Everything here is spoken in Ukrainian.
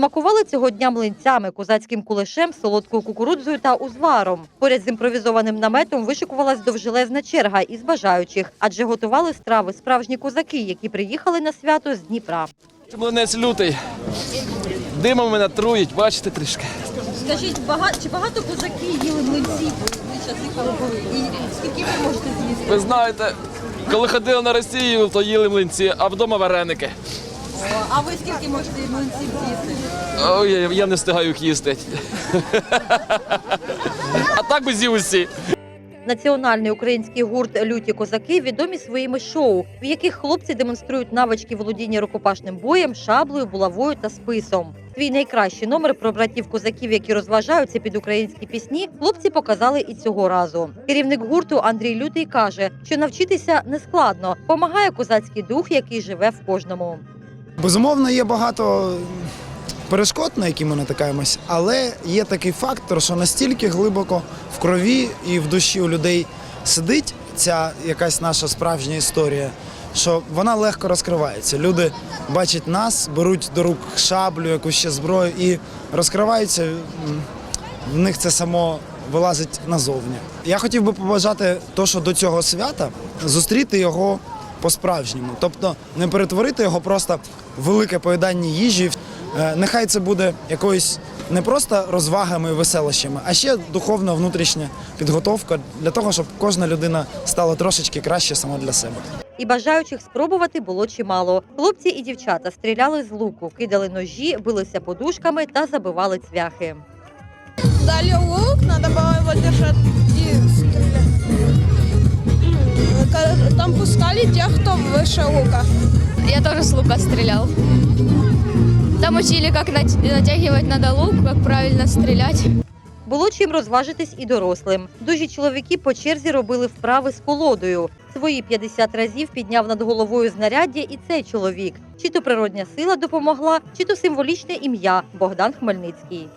Смакували цього дня млинцями, козацьким кулешем, солодкою кукурудзою та узваром. Поряд з імпровізованим наметом вишикувалась довжелезна черга із бажаючих, адже готували страви справжні козаки, які приїхали на свято з Дніпра. Млинець лютий. Димом мене трують, бачите трішки. Скажіть, багато чи багато козаки їли млинців в часи, коли були? І скільки ви можете з'їсти? Ви знаєте, коли ходили на Росію, то їли млинці, а вдома вареники. А ви скільки можете млинців з'їсти? Я- я не встигаю їх їсти. А так би з'їв усі. Національний український гурт Люті козаки відомі своїми шоу, в яких хлопці демонструють навички володіння рукопашним боєм, шаблею, булавою та списом. Свій найкращий номер про братів козаків, які розважаються під українські пісні, хлопці показали і цього разу. Керівник гурту Андрій Лютий каже, що навчитися не складно, помагає козацький дух, який живе в кожному. Безумовно, є багато перешкод, на які ми натикаємось, але є такий фактор, що настільки глибоко в крові і в душі у людей сидить ця якась наша справжня історія, що вона легко розкривається. Люди бачать нас, беруть до рук шаблю, якусь ще зброю і розкриваються. В них це само вилазить назовні. Я хотів би побажати, то, що до цього свята зустріти його по-справжньому. Тобто не перетворити його просто в велике поїдання їжі. Е, Нехай це буде якоюсь не просто розвагами і веселощами, а ще духовна внутрішня підготовка для того, щоб кожна людина стала трошечки краще сама для себе. І бажаючих спробувати було чимало. Хлопці і дівчата стріляли з луку, кидали ножі, билися подушками та забивали цвяхи. Дали лук, надо было его держать и стрелять. Там пускали тех, кто выше лука. Я тоже с лука стрелял. Там учили, как нат- натягивать надо лук, как правильно стрелять. Було чим розважитись і дорослим. Дужі чоловіки по черзі робили вправи з колодою. Свої 50 разів підняв над головою знаряддя і цей чоловік. Чи то природня сила допомогла, чи то символічне ім'я Богдан Хмельницький.